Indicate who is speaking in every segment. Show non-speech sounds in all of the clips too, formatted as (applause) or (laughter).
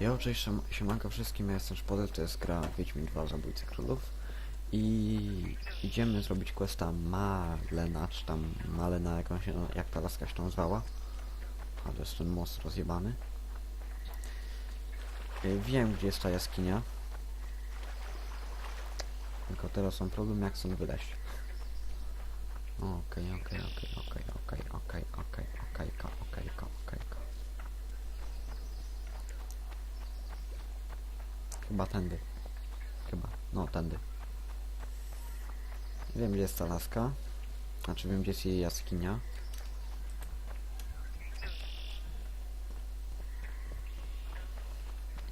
Speaker 1: Ja cześć, siema- siemanko wszystkim, ja jestem Szpody, to jest gra Wiedźmin 2 Zabójcy Królów i idziemy zrobić questa Malena, czy tam Malena, jak, się, no, jak ta laska się tam zwała. A to jest ten most rozjebany. Y, Wiem, gdzie jest ta jaskinia. Tylko teraz mam problem, jak stąd wyleźć. Okej, okej, okej, okej, okej, okej, okej, okejka, okejka, okejka. Chyba tędy. Chyba. No, tędy. Wiem, gdzie jest ta laska. Znaczy, wiem, gdzie jest jej jaskinia.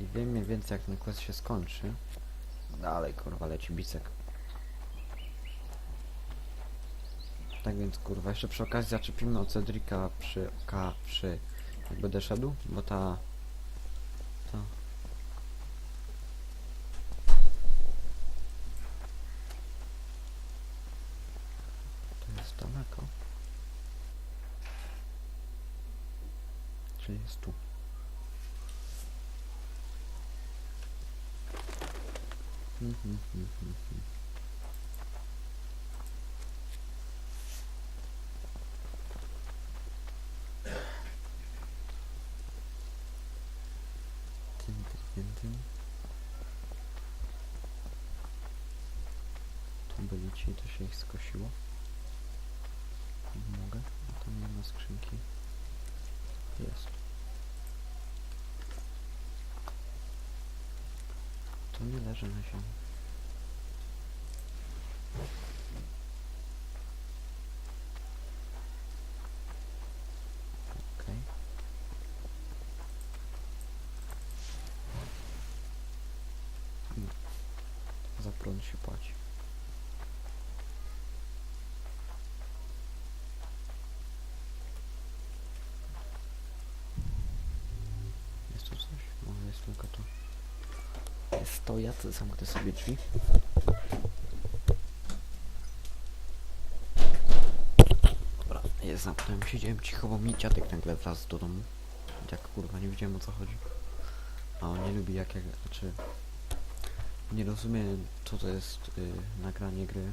Speaker 1: I wiem mniej więcej, jak ten quest się skończy. Dalej, kurwa, leci bicek. Tak więc, kurwa, jeszcze przy okazji zaczepimy od Cedrika przy K, przy... Jak będę szedł, bo. Ta... To jest daleko. Czy jest tu? Tym. Tu byli to się ich skosiło. Mogę? A tam nie ma skrzynki. Jest. To nie leży na ziemi. Okej. No. Się płaci. Jest tu coś? Może jest tylko to. To ja, zamknę sobie drzwi. Dobra, jest zamknąłem, siedziałem cicho, bo mi dziadek nagle wlazł do domu. Jak kurwa, nie wiedziałem o co chodzi. A on nie lubi jak, jak znaczy... Nie rozumie co to jest y, nagranie gry.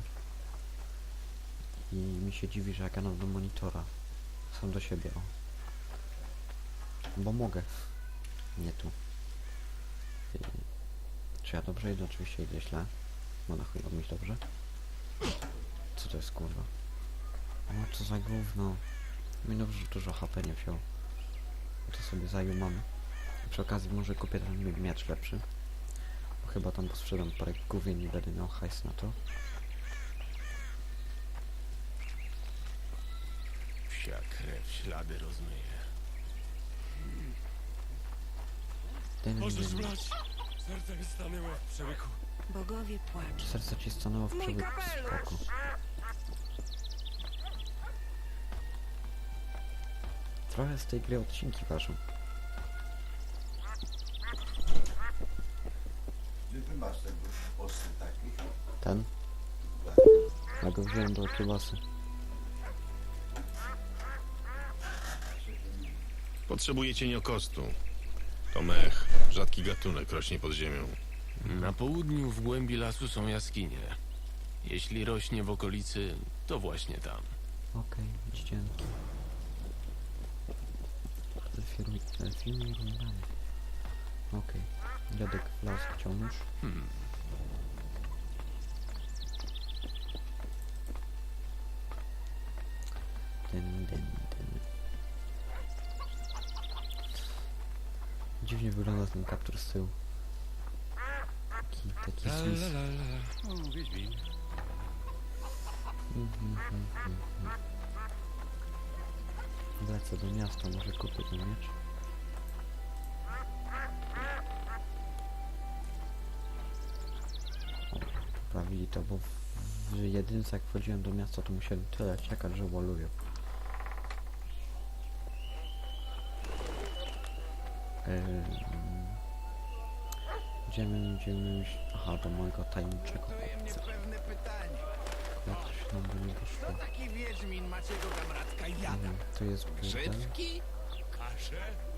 Speaker 1: I mi się dziwi, że jak ja do monitora. Sam do siebie, o. Bo mogę. Nie tu. Y, czy ja dobrze idę? Oczywiście idę źle. No na chuj mi dobrze. Co to jest kurwa? O, co za gówno. Mi dobrze, że dużo HP nie wziął. To sobie zajął mamy. Przy okazji może kupię ten mi- miecz lepszy. Bo chyba tam posprzedam parę główien i będę miał hajs na to.
Speaker 2: Wsia krew ślady rozmyje.
Speaker 1: Ten,
Speaker 2: Możesz brać! Serce mi stanęło w przełyku.
Speaker 3: Bogowie płaczą.
Speaker 1: Serce ci stanęło w przebytku spoko. Trochę z tej gry odcinki ważą.
Speaker 4: Gdzie ty masz tego osy takich?
Speaker 1: Ten? Ja go wziąłem do kiełbasy.
Speaker 5: Potrzebuję cieniokostu. To mech, rzadki gatunek, rośnie pod ziemią.
Speaker 2: Na południu w głębi lasu są jaskinie. Jeśli rośnie w okolicy, to właśnie tam.
Speaker 1: Okej, ścianki. Elfirmi, elfirmi rundami. Okej. Dziadek wlazł chciał nóż.
Speaker 2: Hmm.
Speaker 1: Ten kaptur z tyłu. Taki, taki zwis.
Speaker 2: O, Wiedźmin.
Speaker 1: Mhm, mhm, mhm. Lecę do miasta, może kupię ten miecz. O, poprawili to, bo w, w jedynce jak wchodziłem do miasta, to musiałem tyle czekać, że waluję. Ym, Idziemy, idziemy... Aha, do mojego tajemniczego. Jak to się nam do niego szło?
Speaker 6: Taki Wiedźmin Maciego Gamratka
Speaker 1: Nie
Speaker 6: jada.
Speaker 1: to jest burdel.
Speaker 6: Grzybki? Kasze?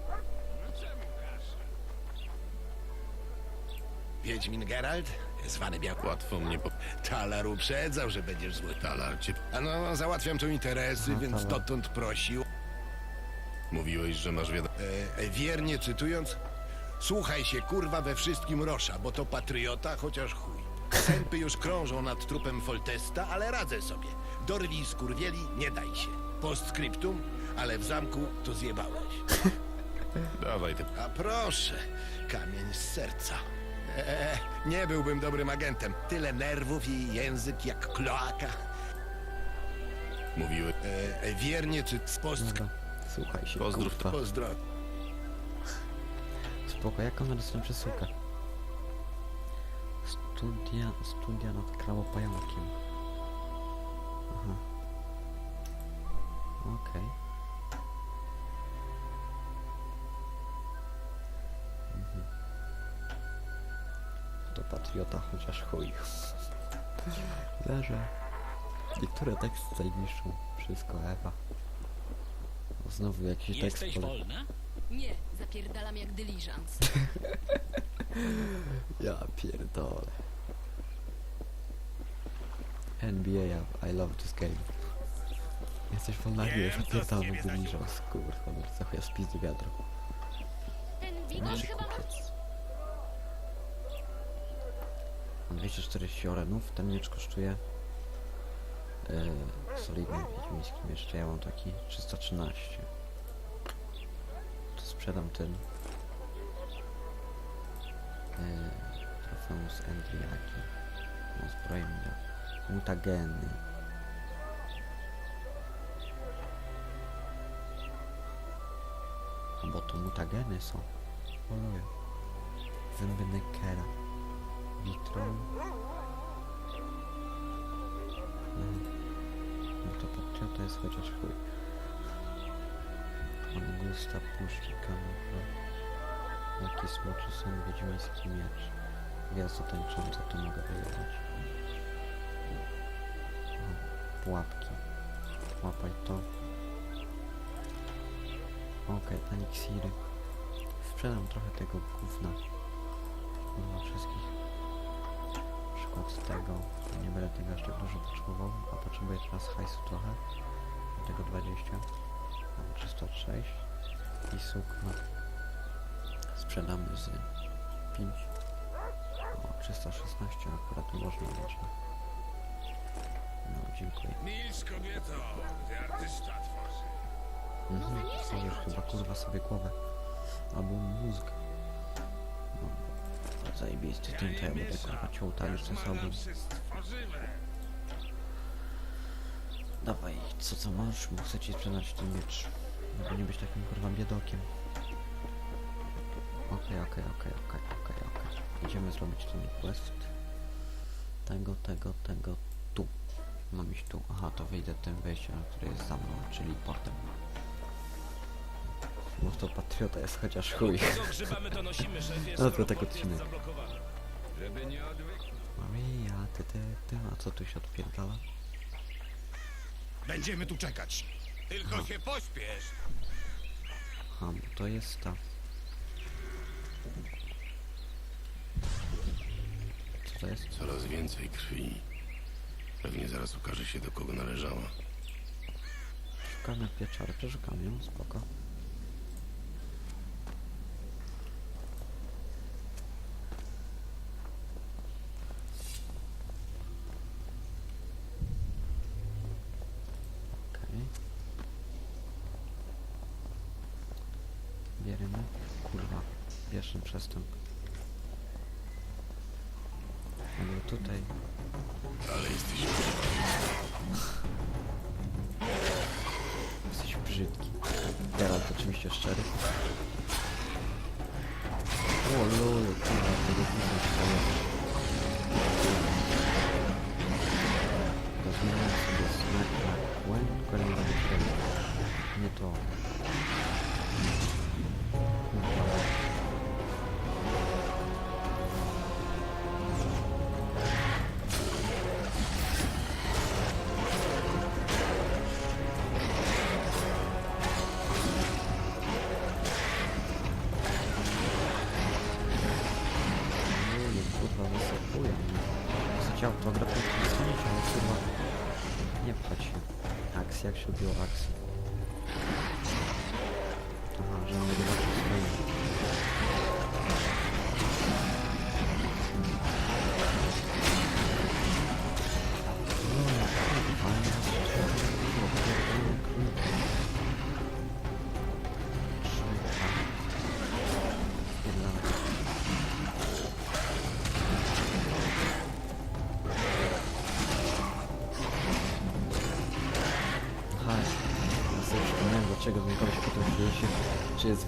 Speaker 6: No czemu kasze? Wiedźmin Geralt, zwany Biały.
Speaker 5: Łatwo mnie po...
Speaker 6: Talar uprzedzał, że będziesz zły.
Speaker 5: Talar cię...
Speaker 6: A no, załatwiam tu interesy,
Speaker 1: Aha,
Speaker 6: więc
Speaker 1: Talar.
Speaker 6: dotąd prosił.
Speaker 5: Mówiłeś, że masz wiadomość.
Speaker 6: E, e, wiernie cytując, słuchaj się kurwa we wszystkim Rosza, bo to patriota, chociaż chuj. Sępy już krążą nad trupem Foltesta, ale radzę sobie. Dorwi i skurwieli, nie daj się. Postscriptum, ale w zamku to zjebałeś. (laughs)
Speaker 5: Dawaj ty...
Speaker 6: A proszę, kamień z serca. Eee, nie byłbym dobrym agentem. Tyle nerwów i język jak kloaka.
Speaker 5: Mówiłeś...
Speaker 6: Eee, wiernie czy z post...
Speaker 1: Dobra, słuchaj się,
Speaker 5: Pozdrów.
Speaker 6: Pozdro.
Speaker 1: Spoko, jak ona dostanie przesyłkę? Studia, studia nad krałopająkiem. Aha. Okej. Mhm. To patriota, chociaż chuj. Leżę. Niektóre teksty tutaj niszczą. Wszystko, Ewa. Znowu jakiś tekst
Speaker 3: Jesteś wolna?
Speaker 7: Nie, zapierdalam jak dyliżans. (laughs)
Speaker 1: Ja pierdolę. NBA, I love this game. Jesteś wolna, nie, zapierdalam jak dyliżans, kurwa, no co chuja spizdy wiadro.
Speaker 7: Ten wigor chyba ma...
Speaker 1: Kupiec. Mam 240 orenów, ten miecz kosztuje yy, solidny wiedźmiński miecz, ja mam taki 313. To sprzedam ten yy, trofeum z Endriaki. No zbroję mi da. Mutageny. A bo to mutageny są. Oluję. Zęby Neckera. Vitron. Mhm. No to patriota jest chociaż chuj. Angusta, puszki, kamufla. Jaki smoczy sen, wiedźmiński miecz. Gwiazda tańcząca, to mogę wyjechać. Pułapki. Łapaj to. Okej, eliksiry. Sprzedam trochę tego gówna. Mimo wszystkich. Przykład tego. Nie będę tego aż tak dużo potrzebował, a potrzebuję teraz hajsu trochę. Do tego 20. Mam 306. I sukno. Sprzedamy z 5. O, 316 akurat można mieć. No, dziękuję.
Speaker 6: Milcz kobieto, gdy artysta tworzy.
Speaker 1: Mhm, Stawiasz chyba kurwa sobie głowę. Albo mózg. No, to zajebisty tym, to ja będę kurwa ciął tak z tym sobą. Dawaj, co co masz? Bo chcę ci sprzedać ten miecz. Żeby nie być takim kurwa biedokiem. Okej, okej, okej, okej, okej, okej. Idziemy zrobić ten quest. Tego, tego, tego, tu. Mam iść tu. Aha, to wyjdę tym wejściem, które jest za mną, czyli portem. No to patriota jest chociaż chuj. (laughs) No to tak odcinek. Maria, ty, ty, ty, a co tu się odpierdala?
Speaker 6: Będziemy tu czekać. Tylko się pośpiesz.
Speaker 1: Aha, bo to jest ta... Co to jest?
Speaker 5: Coraz więcej krwi. Pewnie zaraz okaże się, do kogo należała.
Speaker 1: Szukamy pieczary, przeszukamy ją, spoko. Okej. Bierzemy. Kurwa, pierwszy przestęp. Ale tutaj
Speaker 5: Ale jesteś...
Speaker 1: Jesteś brzydki. Geralt oczywiście szczery. O lol, kurwa, tego widzę swoje. To zmieniam sobie smak na kłęb, tego. Nie to.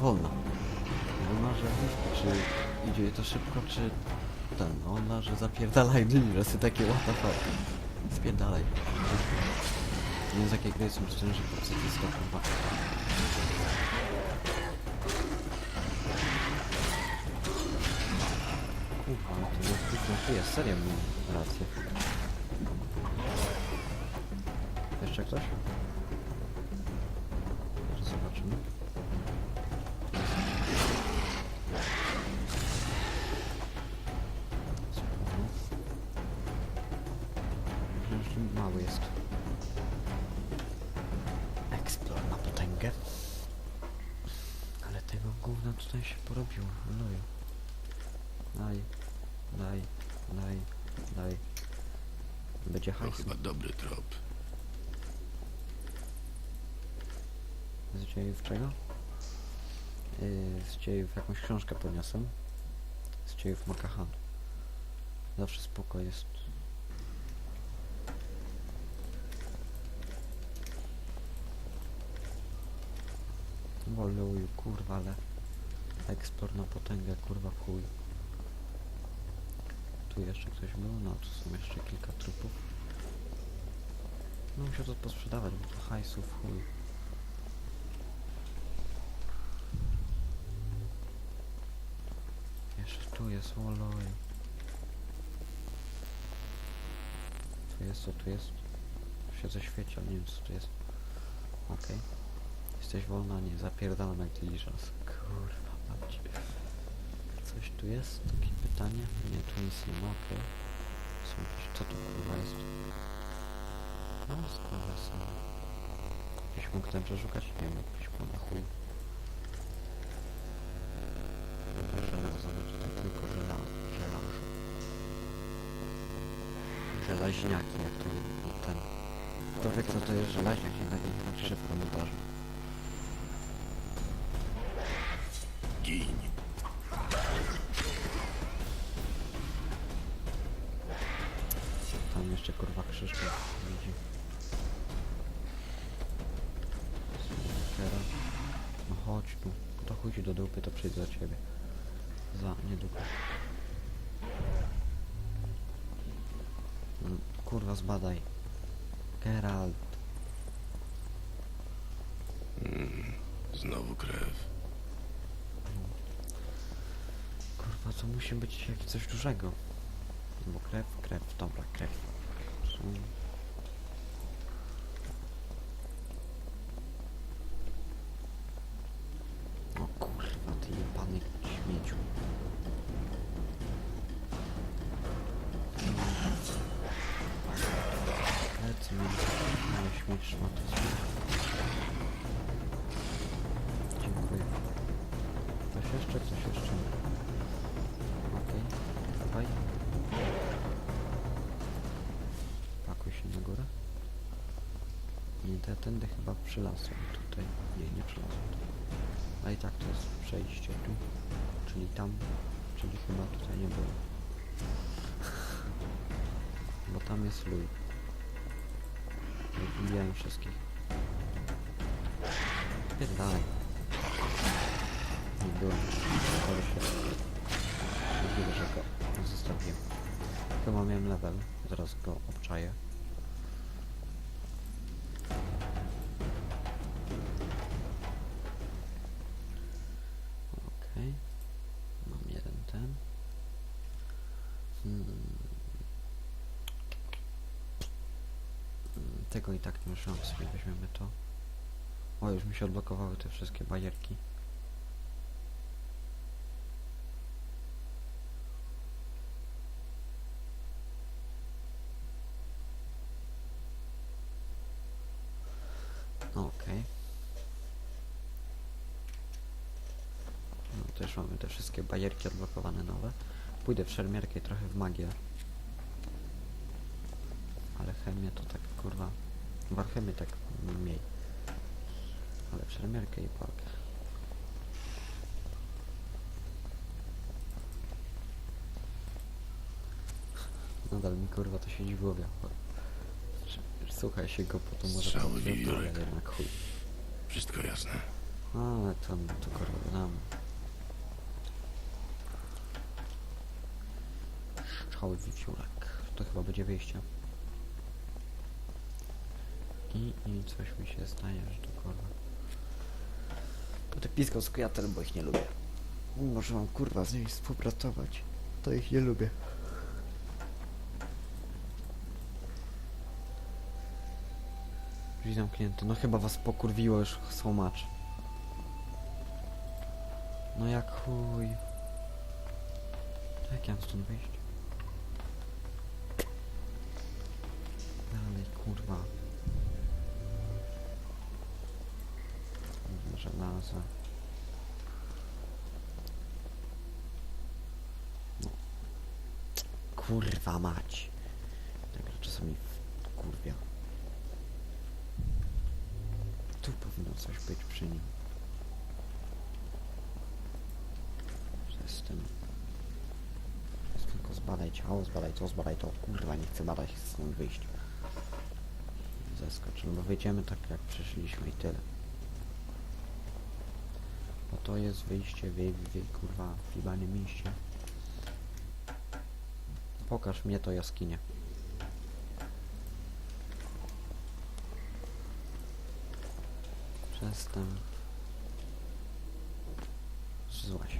Speaker 1: Jest wolna. Wolna, że czy idzie to szybko, czy ten, ona, że zapierdalaj dni, że takie what the fuck. Spierdalaj. Nie wiem z jakiej gry są szczęście popsuty stop chyba. Kurwa, ale to jest tylko jest, serio mam rację. Jeszcze ktoś? Podniosę. Z dziejów Makahan. Zawsze spoko jest. Woluju, kurwa, ale eksplor na potęgę, kurwa, chuj. Tu jeszcze ktoś był? No, tu są jeszcze kilka trupów. No, musiał to posprzedawać, bo to hajsów, chuj. Jeszcze tu jest oloj. Tu jest, co tu jest? Tu się zaświeci, ale nie wiem co tu jest. Okej. Jesteś wolna? Nie, zapierdalam jak diligence. Kurwa, mać. Coś tu jest? Takie pytanie? Nie, tu nic nie ma, okej. Jakieś... Co to kurwa jest? No, sprawa sobie. Pismo chcę przeszukać? Nie wiem, pismo na chuj. Żelazowe tutaj tylko żela, żelazo. Żelaźniaki, jak to ten. Kto wie to jest żelaźniak, nie tak napisze w komentarzu. Kurwa zbadaj. Geralt.
Speaker 2: Znowu krew.
Speaker 1: Kurwa, to musi być jakieś coś dużego. Bo krew, krew, dobra, krew. Mm. Nie, te, tędy chyba przylazłem tutaj. Nie, nie przylazłem. A i tak to jest przejście tu. Czyli tam. Czyli chyba tutaj nie było. Bo tam jest luj. Wybijałem wszystkich. Pierdalaj. Nie byłem. Ale się... Możliwe, że go zostawiłem. Chyba miałem level. Zaraz go obczaję. tego i tak nie używam, sobie weźmiemy to. O, już mi się odblokowały te wszystkie bajerki. Okej. Okay. No też mamy te wszystkie bajerki odblokowane nowe. Pójdę w szermierkę i trochę w magię. Ale chemię to tak kurwa w alchemię tak mniej. Ale w szermierkę i palkę. Nadal mi kurwa to siedzi w głowie. Słuchaj się go, po to może
Speaker 5: Strzały, wiewiórek.
Speaker 1: jednak chuj.
Speaker 5: Wszystko jasne.
Speaker 1: Ale tam to kurwa dam. Strzały wiewiórek. To chyba będzie wyjście. I, I coś mi się zdaje, że to kurwa. To te pisko z Kwiatel, bo ich nie lubię. Może mam kurwa z nimi współpracować. To ich nie lubię. Drzwi zamknięte. No chyba was pokurwiło już słomacz. No jak chuj. Jak ja mam stąd wyjść? Dalej, kurwa. Żelaza. No. Kurwa mać. Tak czasami kurwia. Tu powinno coś być przy nim. Przez tym. Przez tylko zbadaj ciało, zbadaj to, zbadaj to. Kurwa, nie chcę badać, chcę stąd wyjść. Zeskocz, no bo wyjdziemy tak jak przyszliśmy i tyle. To jest wyjście, wy, wy, kurwa, w libanym mieście. Pokaż mnie to jaskinie. Przestań. Złaś.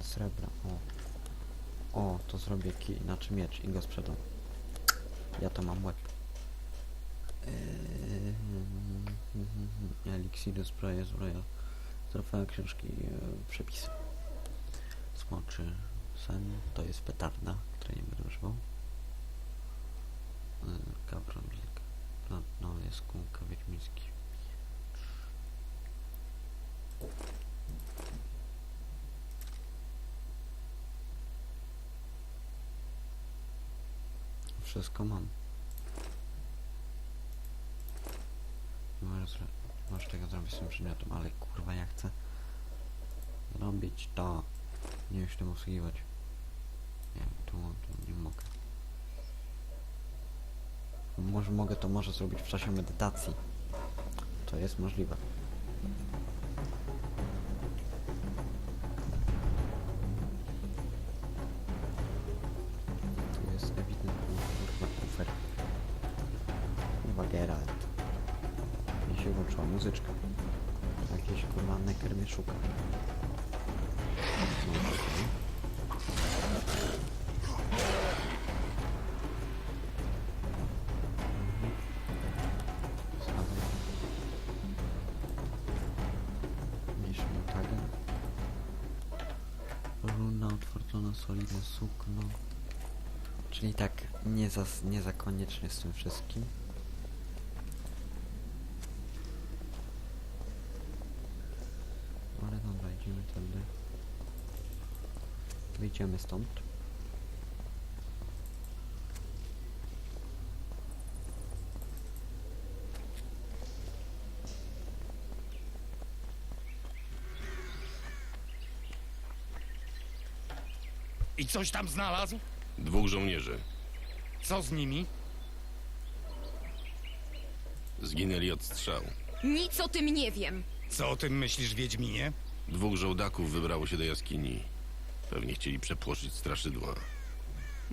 Speaker 1: Srebra, o. O, to zrobię ki, znaczy miecz i go sprzedam. Ja to mam łeb. Eee, Eliksiry, zbroje, zbroja. Trofea, książki, e, przepisy. Smoczy sen, to jest petarda, której nie będę używał. Kapran, wilk. No, no jest kółka wiedźmiński. Wszystko mam. Nie Możesz, zro- możesz tego zrobić z tym przedmiotem, ale kurwa ja chcę zrobić to. Nie wiem, się usługiwać. Nie tu, tu nie mogę. Może mogę to może zrobić w czasie medytacji. To jest możliwe. Sukno. Czyli tak, nie za, nie za koniecznie z tym wszystkim. Ale dobra, idziemy tędy. Wyjdziemy stąd.
Speaker 8: I coś tam znalazł?
Speaker 5: Dwóch żołnierzy.
Speaker 8: Co z nimi?
Speaker 5: Zginęli od strzału.
Speaker 7: Nic o tym nie wiem.
Speaker 8: Co o tym myślisz, Wiedźminie?
Speaker 5: Dwóch żołdaków wybrało się do jaskini. Pewnie chcieli przepłoszyć straszydła.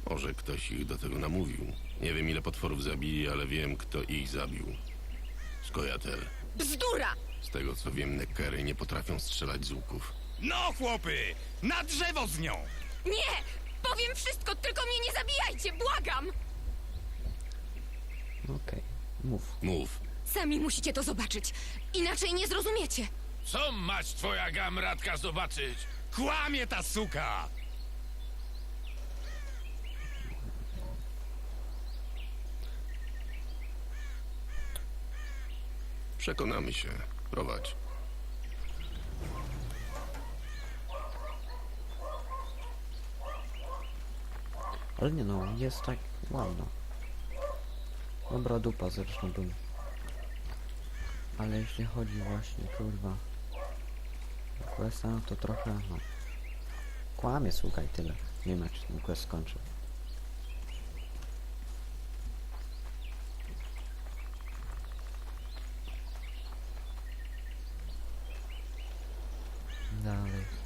Speaker 5: Może ktoś ich do tego namówił. Nie wiem ile potworów zabili, ale wiem kto ich zabił. Skojatel.
Speaker 7: Bzdura!
Speaker 5: Z tego co wiem, nekery nie potrafią strzelać z łuków.
Speaker 8: No, chłopy! Na drzewo z nią!
Speaker 7: Nie! Powiem wszystko, tylko mnie nie zabijajcie, błagam!
Speaker 1: Okej, mów.
Speaker 5: Mów.
Speaker 7: Sami musicie to zobaczyć. Inaczej nie zrozumiecie.
Speaker 3: Co mać twoja gamratka zobaczyć?
Speaker 8: Kłamie ta suka!
Speaker 5: Przekonamy się. Prowadź.
Speaker 1: Ale nie no, jest tak ładna. Dobra dupa zresztą bym. Ale jeśli chodzi właśnie, kurwa, questa, to trochę, no. Kłamie, słuchaj, tyle. Nie wiem, się ten quest skończył. Dalej.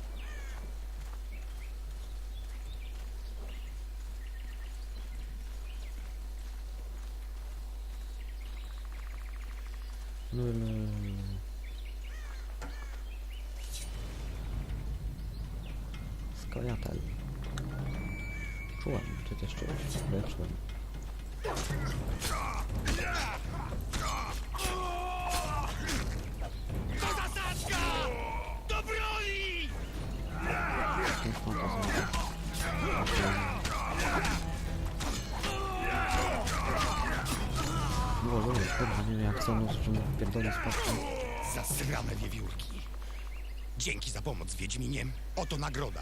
Speaker 1: Lululu. Czułem, czułeś, ja czułem.
Speaker 8: Do broni!
Speaker 1: Jakimś fantazmem. Było lulu, kurwa, nie wiem jak co, no, że mu wypierdolę z paczki.
Speaker 8: Zasrane wiewiórki. Dzięki za pomoc, Wiedźminie. Oto nagroda.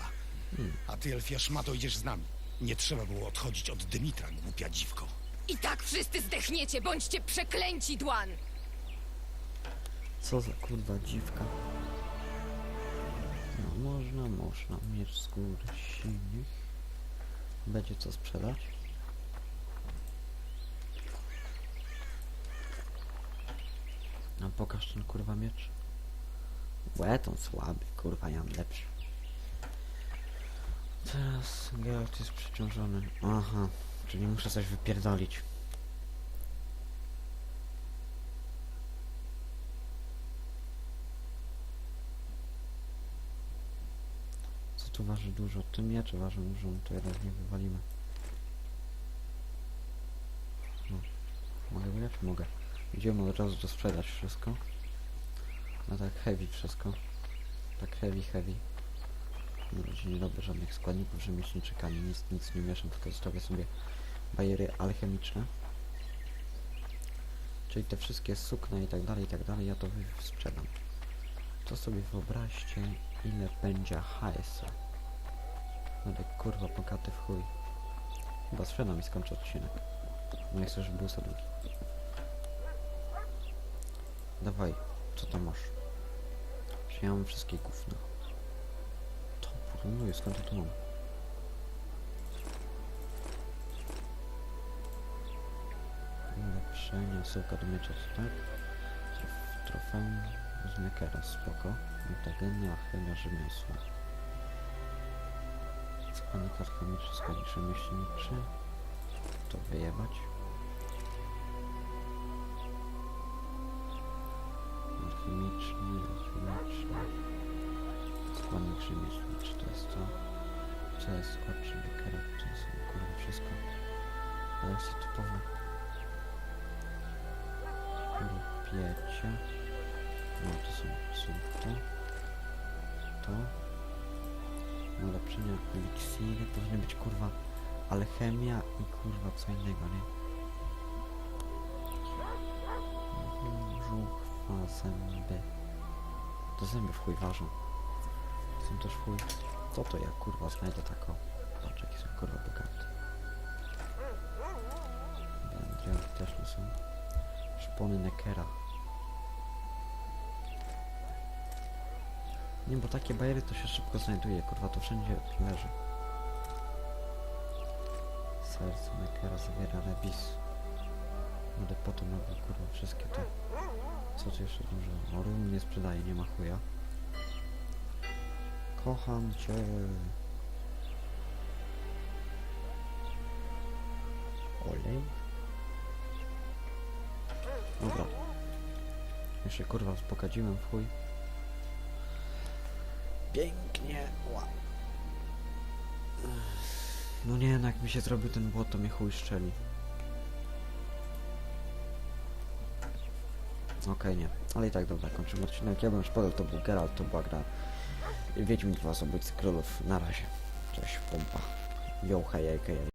Speaker 8: A ty, Elfia Szmato, idziesz z nami. Nie trzeba było odchodzić od Dymitra, głupia dziwko.
Speaker 7: I tak wszyscy zdechniecie, bądźcie przeklęci, Dłan!
Speaker 1: Co za kurwa dziwka. No można, można. Miecz z góry silnik. Będzie co sprzedać. A pokaż ten kurwa miecz. Łeton słaby, kurwa ja mam lepszy. Teraz Geralt jest przeciążony. Aha, czyli muszę coś wypierdolić. Co tu waży dużo? Tym miecze waży dużo, to jednak nie wywalimy. No. Mogę wyjechać? Mogę. Idziemy od razu to sprzedać wszystko. No tak heavy wszystko. Tak heavy, heavy. Na razie nie robię żadnych składników rzemieślniczych, ani nic, nic nie mieszam, tylko zostawię sobie bajery alchemiczne. Czyli te wszystkie sukna i tak dalej, i tak dalej, ja to sprzedam. To sobie wyobraźcie, ile będzie hajsu. Będę kurwa bogaty w chuj. Chyba sprzedam i skończę odcinek. Nie chcę, żeby był za długi. Dawaj, co tam masz? Mam wszystkie gówno? Porównuję, skąd ja to mam? Ulepszenie, syłka do miecza, tak? Trof, trofeum z Nekera, spoko. Mutageny, chemia, rzemiosło. Składnik alchemiczny, składnik rzemieślniczy. To wyjebać. Alchemiczny, alchemiczny. Składnik rzemieślniczy. Skład Nekera? To jest kurwa wszystko. Ale jest typowo. Rupiecie. No to są, są to. Ulepszenia eliksiry. Powinny być kurwa alchemia i kurwa co innego, nie? Żuchwa, zęby. To zęby w chuj ważą. Są też w chuj. To to ja kurwa znajdę taką. Patrz jakie są kurwa bogate. Wędrionki też nie są. Szpony Nekera. Nie, bo takie bajery to się szybko znajduje, kurwa, to wszędzie leży. Serce Nekera zawiera rebis. Będę potem robił, kurwa, wszystkie te... Co tu jeszcze dużo? O, rum nie sprzedaje, nie ma chuja. Kocham cię. Olej. Dobra. Ja się kurwa wzbogaciłem w chuj. Pięknie. No nie, no jak mi się zrobił ten błot, to mnie chuj szczeli. Okej, nie. Ale i tak dobra, kończymy odcinek. Ja bym już podał, to był Geralt, to była gra. Wiedźmin 2 Zabójcy Królów. Na razie. Cześć, pompa. Hej, hej, hej.